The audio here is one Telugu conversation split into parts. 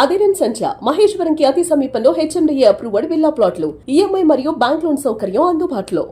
అదిరన్ సంచ మహేశ్వరంకి అతి సమీపంలో హెచ్ఎండిఏ అప్రూవ్డ్ విల్లా ప్లాట్లు ఈఎంఐ మరియు బ్యాంక్ లోన్ సౌకర్యం అందుబాటులో.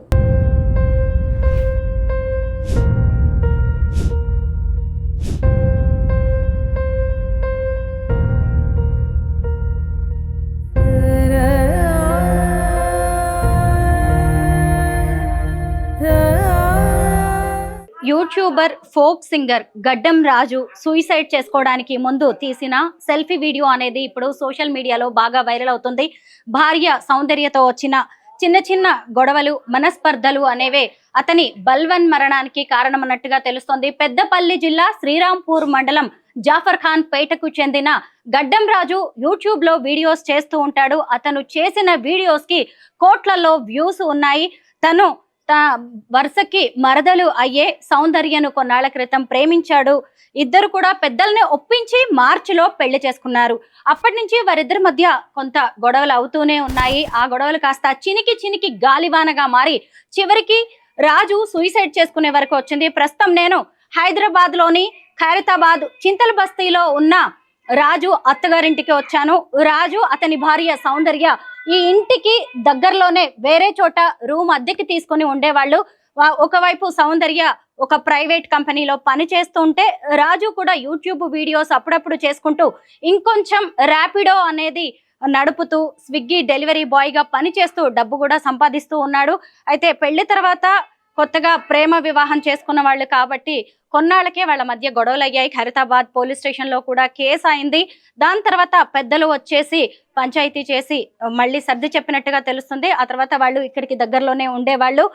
యూట్యూబర్ ఫోక్ సింగర్ గడ్డం రాజు సూసైడ్ చేసుకోవడానికి ముందు తీసిన సెల్ఫీ వీడియో అనేది ఇప్పుడు సోషల్ మీడియాలో బాగా వైరల్ అవుతుంది. భార్య సౌందర్యతో వచ్చిన చిన్న చిన్న గొడవలు మనస్పర్ధలు అనేవే అతని బల్వన్ మరణానికి కారణమన్నట్టుగా తెలుస్తోంది. పెద్దపల్లి జిల్లా శ్రీరాంపూర్ మండలం జాఫర్ ఖాన్ పేటకు చెందిన గడ్డం రాజు యూట్యూబ్లో వీడియోస్ చేస్తూ ఉంటాడు. అతను చేసిన వీడియోస్కి కోట్లలో వ్యూస్ ఉన్నాయి. తను త వరుసకి మరదలు అయ్యే సౌందర్యను కొన్నాళ్ళ క్రితం ప్రేమించాడు. ఇద్దరు కూడా పెద్దల్ని ఒప్పించి మార్చిలో పెళ్ళి చేసుకున్నారు. అప్పటి నుంచి వారిద్దరి మధ్య కొంత గొడవలు అవుతూనే ఉన్నాయి. ఆ గొడవలు కాస్త చినికి చినికి గాలివానగా మారి చివరికి రాజు సూసైడ్ చేసుకునే వరకు వచ్చింది. ప్రస్తుతం నేను హైదరాబాద్లోని ఖైరతాబాద్ చింతల బస్తీలో ఉన్న రాజు అత్తగారింటికి వచ్చాను. రాజు అతని భార్య సౌందర్య ఈ ఇంటికి దగ్గరలోనే వేరే చోట రూమ్ అద్దెకి తీసుకుని ఉండేవాళ్ళు. ఒకవైపు సౌందర్య ఒక ప్రైవేట్ కంపెనీలో పని చేస్తుంటే రాజు కూడా యూట్యూబ్ వీడియోస్ అప్పుడప్పుడు చేసుకుంటూ ఇంకొంచెం ర్యాపిడో అనేది నడుపుతూ స్విగ్గీ డెలివరీ బాయ్గా పనిచేస్తూ డబ్బు కూడా సంపాదిస్తూ ఉన్నాడు. అయితే పెళ్ళి తర్వాత కొత్తగా ప్రేమ వివాహం చేసుకున్న వాళ్ళు కాబట్టి కొన్నాళ్ళకే వాళ్ళ మధ్య గొడవలు అయ్యాయి ఖైరతాబాద్ పోలీస్ స్టేషన్లో కూడా కేసు అయింది. దాని తర్వాత పెద్దలు వచ్చేసి పంచాయతీ చేసి మళ్ళీ సర్ది చెప్పినట్టుగా తెలుస్తుంది. ఆ తర్వాత వాళ్ళు ఇక్కడికి దగ్గరలోనే ఉండేవాళ్ళు.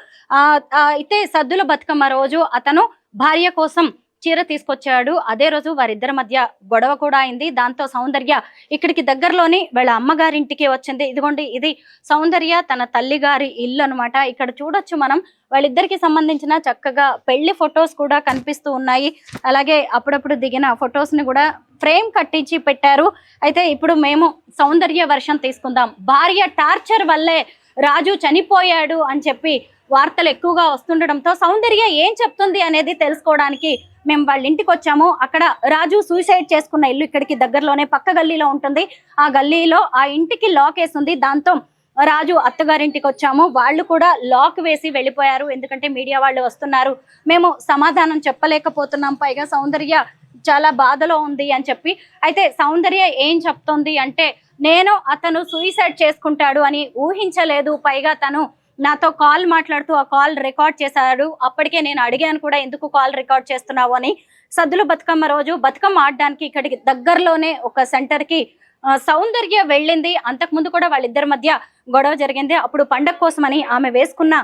అయితే సద్దుల బతుకమ్మ రోజు అతను భార్య కోసం చీర తీసుకొచ్చాడు. అదే రోజు వారిద్దరి మధ్య గొడవ కూడా అయింది. దాంతో సౌందర్య ఇక్కడికి దగ్గరలోని వాళ్ళ అమ్మగారింటికి వచ్చింది. ఇదిగోండి ఇది సౌందర్య తన తల్లి గారి ఇల్లు అనమాట ఇక్కడ చూడొచ్చు మనం వాళ్ళిద్దరికి సంబంధించిన చక్కగా పెళ్ళి ఫొటోస్ కూడా కనిపిస్తూ ఉన్నాయి. అలాగే అప్పుడప్పుడు దిగిన ఫొటోస్ని కూడా ఫ్రేమ్ కట్టించి పెట్టారు. అయితే ఇప్పుడు మేము సౌందర్య వర్షం తీసుకుందాం. భార్య టార్చర్ వల్లే రాజు చనిపోయాడు అని చెప్పి వార్తలు ఎక్కువగా వస్తుండడంతో సౌందర్య ఏం చెప్తుంది అనేది తెలుసుకోవడానికి మేము వాళ్ళ ఇంటికి వచ్చాము. అక్కడ రాజు సూసైడ్ చేసుకున్న ఇల్లు ఇక్కడికి దగ్గరలోనే పక్క గల్లీలో ఉంటుంది. ఆ గల్లీలో ఆ ఇంటికి లాక్ వేసింది. దాంతో రాజు అత్తగారింటికి వచ్చాము. వాళ్ళు కూడా లాక్ వేసి వెళ్ళిపోయారు. ఎందుకంటే మీడియా వాళ్ళు వస్తున్నారు. మేము సమాధానం చెప్పలేకపోతున్నాం. పైగా సౌందర్య చాలా బాధలో ఉంది అని చెప్పి. అయితే సౌందర్య ఏం చెప్తోంది అంటే నేను అతను సూయిసైడ్ చేసుకుంటాడు అని ఊహించలేదు. పైగా తను నాతో కాల్ మాట్లాడుతూ ఆ కాల్ రికార్డ్ చేశాడు. అప్పటికే నేను అడిగాను కూడా ఎందుకు కాల్ రికార్డ్ చేస్తున్నావు? అని. సద్దుల బతుకమ్మ రోజు బతుకమ్మ ఆడడానికి ఇక్కడికి దగ్గరలోనే ఒక సెంటర్కి సౌందర్య వెళ్ళింది. అంతకుముందు కూడా వాళ్ళిద్దరి మధ్య గొడవ జరిగింది. అప్పుడు పండగ కోసమని ఆమె వేసుకున్న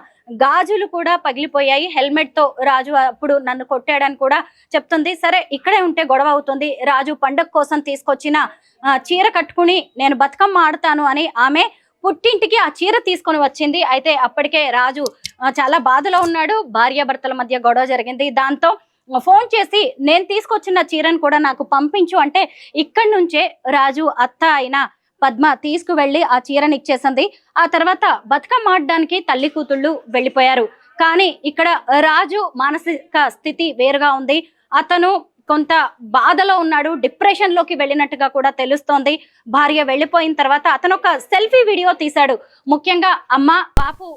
గాజులు కూడా పగిలిపోయాయి. హెల్మెట్తో రాజు అప్పుడు నన్ను కొట్టాడని కూడా చెప్తుంది. సరే ఇక్కడే ఉంటే గొడవ అవుతుంది. రాజు పండగ కోసం తీసుకొచ్చిన చీర కట్టుకుని నేను బతుకమ్మ ఆడతాను అని ఆమె పుట్టింటికి ఆ చీర తీసుకొని వచ్చింది. అయితే అప్పటికే రాజు చాలా బాధలో ఉన్నాడు. భార్యాభర్తల మధ్య గొడవ జరిగింది. దాంతో ఫోన్ చేసి నేను తీసుకొచ్చిన చీరను కూడా నాకు పంపించు. అంటే ఇక్కడి నుంచే రాజు అత్త అయిన పద్మ తీసుకువెళ్ళి ఆ చీరని ఇచ్చేసింది. ఆ తర్వాత బతుకమ్మ ఆడడానికి తల్లి కూతుళ్ళు వెళ్ళిపోయారు. కానీ ఇక్కడ రాజు మానసిక స్థితి వేరుగా ఉంది. అతను కొంత బాధలో ఉన్నాడు డిప్రెషన్లోకి వెళ్ళినట్టుగా కూడా తెలుస్తోంది. భార్య వెళ్ళిపోయిన తర్వాత అతను ఒక సెల్ఫీ వీడియో తీశాడు. ముఖ్యంగా అమ్మ బాపు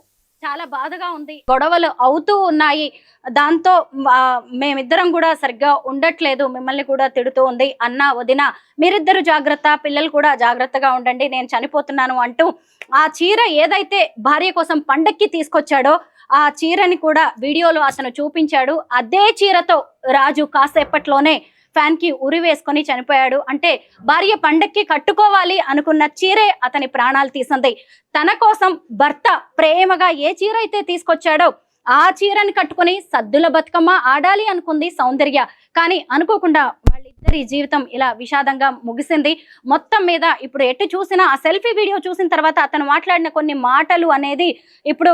చాలా బాధగా ఉంది. గొడవలు అవుతూ ఉన్నాయి. దాంతో మేమిద్దరం కూడా సరిగ్గా ఉండట్లేదు. మిమ్మల్ని కూడా తిడుతూ ఉంది. అన్న వదిన మీరిద్దరు జాగ్రత్త పిల్లలు కూడా జాగ్రత్తగా ఉండండి. నేను చనిపోతున్నాను అంటూ ఆ చీర ఏదైతే భార్య కోసం పండక్కి తీసుకొచ్చాడో ఆ చీరని కూడా వీడియోలో అతను చూపించాడు. అదే చీరతో రాజు కాసేపట్లోనే ఫ్యాన్కి ఉరి వేసుకొని చనిపోయాడు. అంటే భార్య పండక్కి కట్టుకోవాలి అనుకున్న చీరే అతని ప్రాణాలు తీసింది. తన కోసం భర్త ప్రేమగా ఏ చీర అయితే తీసుకొచ్చాడో ఆ చీరని కట్టుకొని సద్దుల బతుకమ్మ ఆడాలి అనుకుంది సౌందర్య. కానీ అనుకోకుండా ఇద్దరి జీవితం ఇలా విషాదంగా ముగిసింది. మొత్తం మీద ఇప్పుడు ఎటు చూసినా ఆ సెల్ఫీ వీడియో చూసిన తర్వాత అతను మాట్లాడిన కొన్ని మాటలు అనేది ఇప్పుడు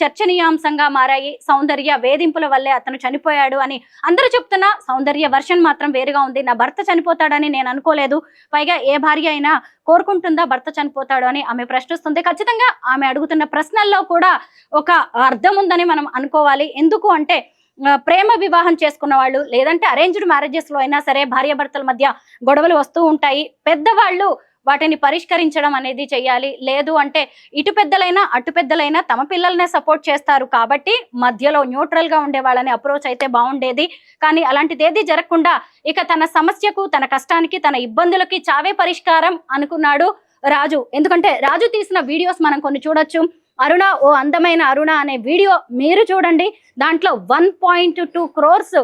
చర్చనీయాంశంగా మారాయి. సౌందర్య వేధింపుల వల్లే అతను చనిపోయాడు అని అందరూ చెప్తున్నా సౌందర్య వర్షన్ మాత్రం వేరుగా ఉంది. నా భర్త చనిపోతాడని నేను అనుకోలేదు. పైగా ఏ భార్య అయినా కోరుకుంటుందా భర్త చనిపోతాడు అని ఆమె ప్రశ్నిస్తుంది. ఖచ్చితంగా ఆమె అడుగుతున్న ప్రశ్నల్లో కూడా ఒక అర్థం ఉందని మనం అనుకోవాలి. ఎందుకు అంటే ప్రేమ వివాహం చేసుకున్న వాళ్ళు లేదంటే అరేంజ్డ్ మ్యారేజెస్లో అయినా సరే భార్యాభర్తల మధ్య గొడవలు వస్తూ ఉంటాయి. పెద్దవాళ్ళు వాటిని పరిష్కరించడం అనేది చేయాలి. లేదు అంటే ఇటు పెద్దలైనా అటు పెద్దలైనా తమ పిల్లలనే సపోర్ట్ చేస్తారు కాబట్టి మధ్యలో న్యూట్రల్గా ఉండే వాళ్ళని అప్రోచ్ అయితే బాగుండేది. కానీ అలాంటిది ఏది జరగకుండా ఇక తన సమస్యకు తన కష్టానికి తన ఇబ్బందులకి చావే పరిష్కారం అనుకున్నాడు రాజు. ఎందుకంటే రాజు తీసిన వీడియోస్ మనం కొన్ని చూడొచ్చు. అరుణ ఓ అందమైన అరుణ అనే వీడియో మీరు చూడండి. దాంట్లో one point two crores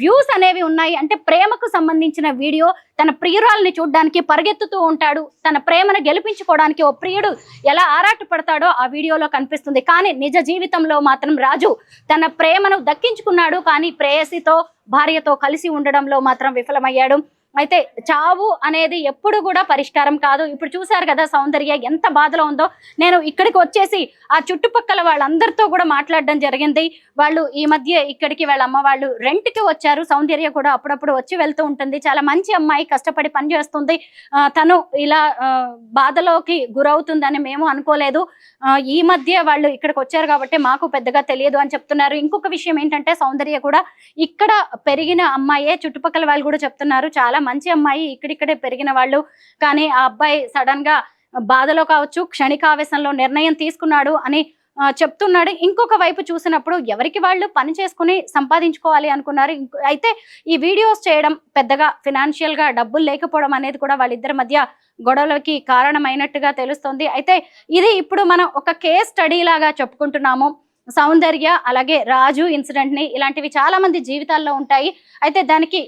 views అనేవి ఉన్నాయి. అంటే ప్రేమకు సంబంధించిన వీడియో. తన ప్రియురాల్ని చూడడానికి పరిగెత్తుతూ ఉంటాడు. తన ప్రేమను గెలిపించుకోవడానికి ఓ ప్రియుడు ఎలా ఆరాట పడతాడో ఆ వీడియోలో కనిపిస్తుంది. కానీ నిజ జీవితంలో మాత్రం రాజు తన ప్రేమను దక్కించుకున్నాడు. కానీ ప్రేయసితో భార్యతో కలిసి ఉండడంలో మాత్రం విఫలమయ్యాడు. అయితే చావు అనేది ఎప్పుడు కూడా పరిష్కారం కాదు. ఇప్పుడు చూసారు కదా సౌందర్య ఎంత బాధలో ఉందో. నేను ఇక్కడికి వచ్చేసి ఆ చుట్టుపక్కల వాళ్ళందరితో కూడా మాట్లాడడం జరిగింది. వాళ్ళు ఈ మధ్య ఇక్కడికి వాళ్ళ అమ్మ వాళ్ళు రెంట్కి వచ్చారు. సౌందర్య కూడా అప్పుడప్పుడు వచ్చి వెళ్తూ ఉంటుంది. చాలా మంచి అమ్మాయి కష్టపడి పనిచేస్తుంది తను ఇలా బాధలోకి గురవుతుందని మేము అనుకోలేదు. ఈ మధ్య వాళ్ళు ఇక్కడికి వచ్చారు కాబట్టి మాకు పెద్దగా తెలియదు అని చెప్తున్నారు. ఇంకొక విషయం ఏంటంటే సౌందర్య కూడా ఇక్కడ పెరిగిన అమ్మాయే చుట్టుపక్కల వాళ్ళు కూడా చెప్తున్నారు. చాలా మంచి అమ్మాయి ఇక్కడిక్కడే పెరిగిన వాళ్ళు. కానీ ఆ అబ్బాయి సడన్గా బాధలో కావచ్చు క్షణికావేశంలో నిర్ణయం తీసుకున్నాడు అని చెప్తున్నాడు. ఇంకొక వైపు చూసినప్పుడు ఎవరికి వాళ్ళు పని చేసుకుని సంపాదించుకోవాలి అనుకున్నారు. అయితే ఈ వీడియోస్ చేయడం పెద్దగా ఫినాన్షియల్గా డబ్బులు లేకపోవడం అనేది కూడా వాళ్ళిద్దరి మధ్య గొడవలకి కారణమైనట్టుగా తెలుస్తుంది. అయితే ఇది ఇప్పుడు మనం ఒక కేస్ స్టడీ లాగా చెప్పుకుంటున్నాము. సౌందర్య అలాగే రాజు ఇన్సిడెంట్ని ఇలాంటివి చాలా మంది జీవితాల్లో ఉంటాయి. అయితే దానికి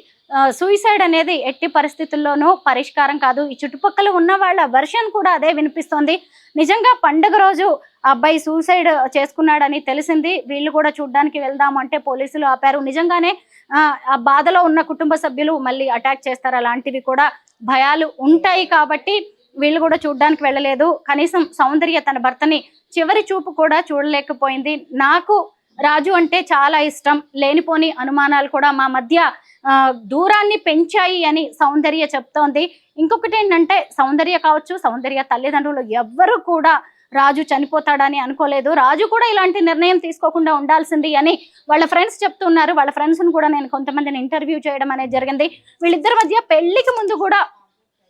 సూయిసైడ్ అనేది ఎట్టి పరిస్థితుల్లోనూ పరిష్కారం కాదు. ఈ చుట్టుపక్కల ఉన్న వాళ్ళ వర్షన్ కూడా అదే వినిపిస్తోంది. నిజంగా పండుగ రోజు అబ్బాయి సూసైడ్ చేసుకున్నాడని తెలిసింది. వీళ్ళు కూడా చూడ్డానికి వెళ్దాం అంటే పోలీసులు ఆపారు. నిజంగానే ఆ బాధలో ఉన్న కుటుంబ సభ్యులు మళ్ళీ అటాక్ చేస్తారు. అలాంటివి కూడా భయాలు ఉంటాయి కాబట్టి వీళ్ళు కూడా చూడ్డానికి వెళ్ళలేదు. కనీసం సౌందర్య తన భర్తని చివరి చూపు కూడా చూడలేకపోయింది. నాకు రాజు అంటే చాలా ఇష్టం. లేనిపోని అనుమానాలు కూడా మా మధ్య దూరాన్ని పెంచాయి అని సౌందర్య చెప్తోంది. ఇంకొకటి ఏంటంటే సౌందర్య కావచ్చు సౌందర్య తల్లిదండ్రులు ఎవ్వరు కూడా రాజు చనిపోతాడని అనుకోలేదు. రాజు కూడా ఇలాంటి నిర్ణయం తీసుకోకుండా ఉండాల్సింది అని వాళ్ళ ఫ్రెండ్స్ చెప్తున్నారు. వాళ్ళ ఫ్రెండ్స్ కూడా నేను కొంతమందిని ఇంటర్వ్యూ చేయడం అనేది జరిగింది. వీళ్ళిద్దరి మధ్య పెళ్ళికి ముందు కూడా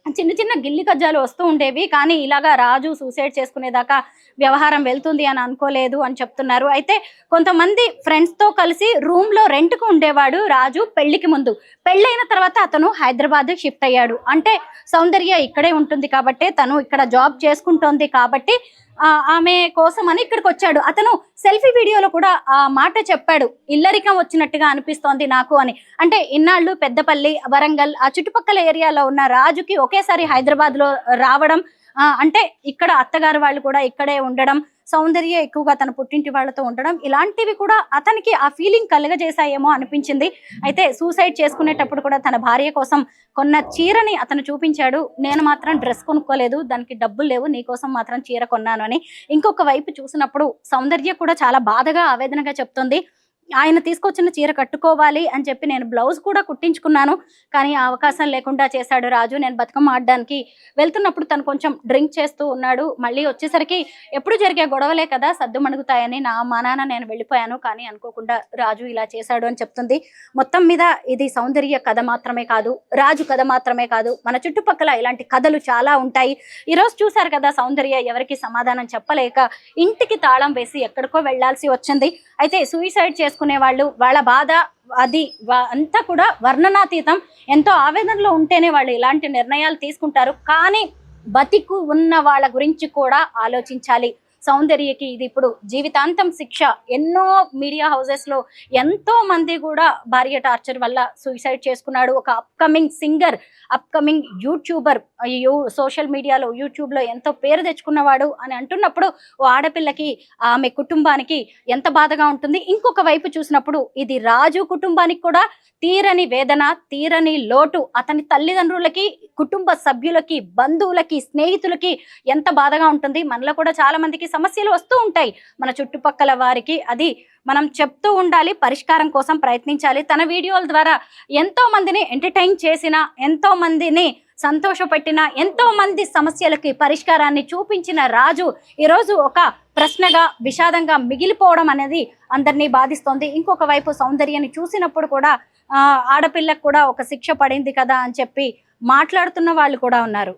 చిన్న చిన్న గిల్లి కజ్జాలు వస్తూ ఉండేవి కానీ ఇలాగా రాజు సూసైడ్ చేసుకునేదాకా వ్యవహారం వెళ్తుంది అని అనుకోలేదు అని చెప్తున్నారు. అయితే కొంతమంది ఫ్రెండ్స్తో కలిసి రూమ్లో రెంట్ ఉండేవాడు రాజు పెళ్ళికి ముందు. పెళ్ళైన తర్వాత అతను హైదరాబాద్ షిఫ్ట్ అయ్యాడు. అంటే సౌందర్య ఇక్కడే ఉంటుంది కాబట్టి తను ఇక్కడ జాబ్ చేసుకుంటోంది కాబట్టి ఆమె కోసం అని ఇక్కడికి వచ్చాడు. అతను సెల్ఫీ వీడియోలో కూడా ఆ మాట చెప్పాడు. ఇల్లరికం వచ్చినట్టుగా అనిపిస్తోంది నాకు అని. అంటే ఇన్నాళ్ళు పెద్దపల్లి వరంగల్ ఆ చుట్టుపక్కల ఏరియాలో ఉన్న రాజుకి ఒకేసారి హైదరాబాద్లో రావడం అంటే ఇక్కడ అత్తగారు వాళ్ళు కూడా ఇక్కడే ఉండడం సౌందర్య ఎక్కువగా తన పుట్టింటి వాళ్ళతో ఉండడం ఇలాంటివి కూడా అతనికి ఆ ఫీలింగ్ కలగజేశాయేమో అనిపించింది. అయితే సూసైడ్ చేసుకునేటప్పుడు కూడా తన భార్య కోసం కొన్న చీరని అతను చూపించాడు. నేను మాత్రం డ్రెస్ కొనుక్కోలేదు దానికి డబ్బులు లేవు నీ కోసం మాత్రం చీర కొన్నాను అని. ఇంకొక వైపు చూసినప్పుడు సౌందర్య కూడా చాలా బాధగా ఆవేదనగా చెప్తుంది. ఆయన తీసుకొచ్చిన చీర కట్టుకోవాలి అని చెప్పి నేను బ్లౌజ్ కూడా కుట్టించుకున్నాను. కానీ ఆ అవకాశం లేకుండా చేశాడు రాజు. నేను బతుకమ్మ ఆడడానికి వెళ్తున్నప్పుడు తను కొంచెం డ్రింక్ చేస్తూ ఉన్నాడు. మళ్ళీ వచ్చేసరికి ఎప్పుడు జరిగే గొడవలే కదా సద్దు మణుగుతాయని నా మా నాన్న నేను వెళ్ళిపోయాను. కానీ అనుకోకుండా రాజు ఇలా చేశాడు అని చెప్తుంది. మొత్తం మీద ఇది సౌందర్య కథ మాత్రమే కాదు రాజు కథ మాత్రమే కాదు. మన చుట్టుపక్కల ఇలాంటి కథలు చాలా ఉంటాయి. ఈరోజు చూశారు కదా సౌందర్య ఎవరికి సమాధానం చెప్పలేక ఇంటికి తాళం వేసి ఎక్కడికో వెళ్ళాల్సి వచ్చింది. అయితే సూయిసైడ్ చేసుకునే వాళ్ళు వాళ్ళ బాధ అది అంతా కూడా వర్ణనాతీతం. ఎంతో ఆవేదనలో ఉంటేనే వాళ్ళు ఇలాంటి నిర్ణయాలు తీసుకుంటారు. కానీ బతికు ఉన్న వాళ్ళ గురించి కూడా ఆలోచించాలి. సౌందర్యకి ఇది ఇప్పుడు జీవితాంతం శిక్ష. ఎన్నో మీడియా హౌసెస్లో ఎంతో మంది కూడా భార్య టార్చర్ వల్ల సూసైడ్ చేసుకున్నాడు. ఒక అప్కమింగ్ సింగర్ అప్కమింగ్ యూట్యూబర్ యూ సోషల్ మీడియాలో యూట్యూబ్లో ఎంతో పేరు తెచ్చుకున్నవాడు అని అంటున్నప్పుడు ఓ ఆడపిల్లకి ఆమె కుటుంబానికి ఎంత బాధగా ఉంటుంది. ఇంకొక వైపు చూసినప్పుడు ఇది రాజు కుటుంబానికి కూడా తీరని వేదన తీరని లోటు. అతని తల్లిదండ్రులకి కుటుంబ సభ్యులకి బంధువులకి స్నేహితులకి ఎంత బాధగా ఉంటుంది. మనలో కూడా చాలా మందికి సమస్యలు వస్తూ ఉంటాయి. మన చుట్టుపక్కల వారికి అది మనం చెప్తూ ఉండాలి పరిష్కారం కోసం ప్రయత్నించాలి. తన వీడియోల ద్వారా ఎంతో మందిని ఎంటర్టైన్ చేసిన ఎంతో మందిని సంతోషపెట్టిన ఎంతో మంది సమస్యలకి పరిష్కారాన్ని చూపించిన రాజు ఈరోజు ఒక ప్రశ్నగా విషాదంగా మిగిలిపోవడం అనేది అందరినీ బాధిస్తోంది. ఇంకొక వైపు సౌందర్యాన్ని చూసినప్పుడు కూడా ఆడపిల్లకు కూడా ఒక శిక్ష పడింది కదా అని చెప్పి మాట్లాడుతున్న వాళ్ళు కూడా ఉన్నారు.